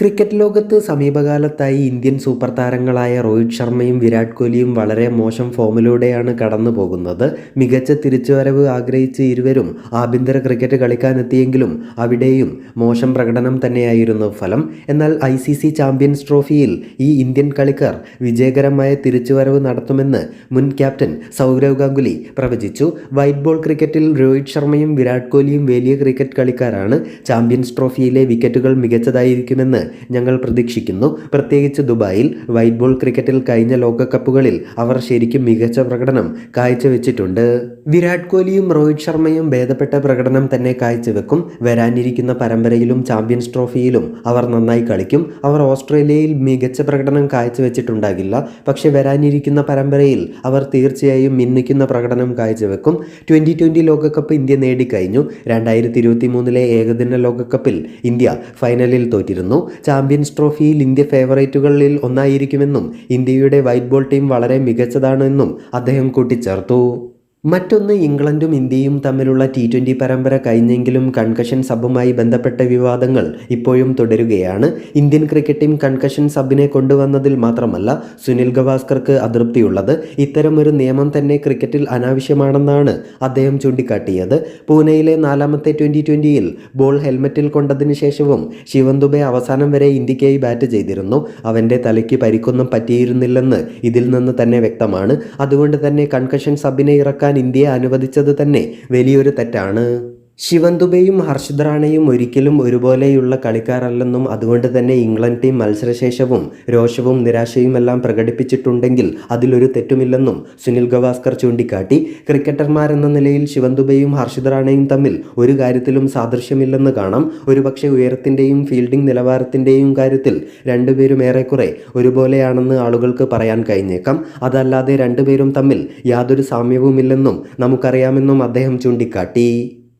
Cricket ലോകത്ത് സമീപകാലത്തായി Indian super താരങ്ങളായ രോഹിത് ശർമ്മയും വിരാട് കോഹ്ലിയും വളരെ മോശം ഫോമിലൂടെയാണ് കടന്നു പോകുന്നത്. മികച്ച തിരിച്ചുവരവ് ആഗ്രഹിച്ച് ഇരുവരും ആഭ്യന്തര ക്രിക്കറ്റ് കളിക്കാനെത്തിയെങ്കിലും അവിടെയും മോശം പ്രകടനം തന്നെയായിരുന്നു ഫലം. എന്നാൽ ഐ സി സി ചാമ്പ്യൻസ് ട്രോഫിയിൽ ഈ ഇന്ത്യൻ കളിക്കാർ വിജയകരമായ തിരിച്ചുവരവ് നടത്തുമെന്ന് മുൻ ക്യാപ്റ്റൻ സൗരവ് ഗാംഗുലി പ്രവചിച്ചു. വൈറ്റ് ബോൾ ക്രിക്കറ്റിൽ രോഹിത് ശർമ്മയും വിരാട് കോഹ്ലിയും വലിയ ക്രിക്കറ്റ് കളിക്കാരാണ്. ചാമ്പ്യൻസ് ട്രോഫിയിലെ വിക്കറ്റുകൾ മികച്ചതായിരിക്കുമെന്ന് ഞങ്ങൾ പ്രതീക്ഷിക്കുന്നു. പ്രത്യേകിച്ച് ദുബായിൽ വൈറ്റ് ബോൾ ക്രിക്കറ്റിൽ കഴിഞ്ഞ ലോകകപ്പുകളിൽ അവർ ശരിക്കും മികച്ച പ്രകടനം കാഴ്ചവെച്ചിട്ടുണ്ട്. വിരാട് കോഹ്ലിയും രോഹിത് ശർമ്മയും ഭേദപ്പെട്ട പ്രകടനം തന്നെ കാഴ്ചവെക്കും. വരാനിരിക്കുന്ന പരമ്പരയിലും ചാമ്പ്യൻസ് ട്രോഫിയിലും അവർ നന്നായി കളിക്കും. അവർ ഓസ്ട്രേലിയയിൽ മികച്ച പ്രകടനം കാഴ്ചവെച്ചിട്ടുണ്ടാകില്ല. പക്ഷേ വരാനിരിക്കുന്ന പരമ്പരയിൽ അവർ തീർച്ചയായും മിന്നിക്കുന്ന പ്രകടനം കാഴ്ചവെക്കും. ട്വന്റി ട്വന്റി ലോകകപ്പ് ഇന്ത്യ നേടിക്കഴിഞ്ഞു. രണ്ടായിരത്തി ഇരുപത്തി മൂന്നിലെ ഏകദിന ലോകകപ്പിൽ ഇന്ത്യ ഫൈനലിൽ തോറ്റിരുന്നു. ചാമ്പ്യൻസ് ട്രോഫിയിൽ ഇന്ത്യ ഫേവറേറ്റുകളിൽ ഒന്നായിരിക്കുമെന്നും ഇന്ത്യയുടെ വൈറ്റ് ബോൾ ടീം വളരെ മികച്ചതാണെന്നും അദ്ദേഹം കൂട്ടിച്ചേർത്തു. മറ്റൊന്ന് ഇംഗ്ലണ്ടും ഇന്ത്യയും തമ്മിലുള്ള ടി ട്വന്റി പരമ്പര കഴിഞ്ഞെങ്കിലും കൺകഷൻ സബുമായി ബന്ധപ്പെട്ട വിവാദങ്ങൾ ഇപ്പോഴും തുടരുകയാണ്. ഇന്ത്യൻ ക്രിക്കറ്റ് ടീം കൺകഷൻ സബിനെ കൊണ്ടുവന്നതിൽ മാത്രമല്ല സുനിൽ ഗവാസ്കർക്ക് അതൃപ്തിയുള്ളത്. ഇത്തരമൊരു നിയമം തന്നെ ക്രിക്കറ്റിൽ അനാവശ്യമാണെന്നാണ് അദ്ദേഹം ചൂണ്ടിക്കാട്ടിയത്. പൂനെയിലെ നാലാമത്തെ ട്വന്റി ട്വന്റിയിൽ ബോൾ ഹെൽമറ്റിൽ കൊണ്ടതിന് ശേഷവും ശിവൻ അവസാനം വരെ ഇന്ത്യക്കായി ബാറ്റ് ചെയ്തിരുന്നു. അവന്റെ തലയ്ക്ക് പരിക്കൊന്നും പറ്റിയിരുന്നില്ലെന്ന് ഇതിൽ നിന്ന് തന്നെ വ്യക്തമാണ്. അതുകൊണ്ട് തന്നെ കൺകഷൻ സബിനെ ഇറക്കാൻ ഇന്ത്യയെ അനുവദിച്ചത് തന്നെ വലിയൊരു തെറ്റാണ്. ശിവൻ ദുബെയും റാണയും ഒരിക്കലും ഒരുപോലെയുള്ള കളിക്കാരല്ലെന്നും അതുകൊണ്ട് തന്നെ ഇംഗ്ലണ്ട് ടീം മത്സരശേഷവും രോഷവും നിരാശയുമെല്ലാം പ്രകടിപ്പിച്ചിട്ടുണ്ടെങ്കിൽ അതിലൊരു തെറ്റുമില്ലെന്നും സുനിൽ ഗവാസ്കർ ചൂണ്ടിക്കാട്ടി. ക്രിക്കറ്റർമാരെന്ന നിലയിൽ ശിവൻ ദുബെയും റാണയും തമ്മിൽ ഒരു കാര്യത്തിലും സാദൃശ്യമില്ലെന്ന് കാണാം. ഒരുപക്ഷെ ഉയരത്തിന്റെയും ഫീൽഡിംഗ് നിലവാരത്തിന്റെയും കാര്യത്തിൽ രണ്ടുപേരും ഏറെക്കുറെ ഒരുപോലെയാണെന്ന് ആളുകൾക്ക് പറയാൻ കഴിഞ്ഞേക്കാം. അതല്ലാതെ രണ്ടുപേരും തമ്മിൽ യാതൊരു സാമ്യവുമില്ലെന്നും നമുക്കറിയാമെന്നും അദ്ദേഹം ചൂണ്ടിക്കാട്ടി.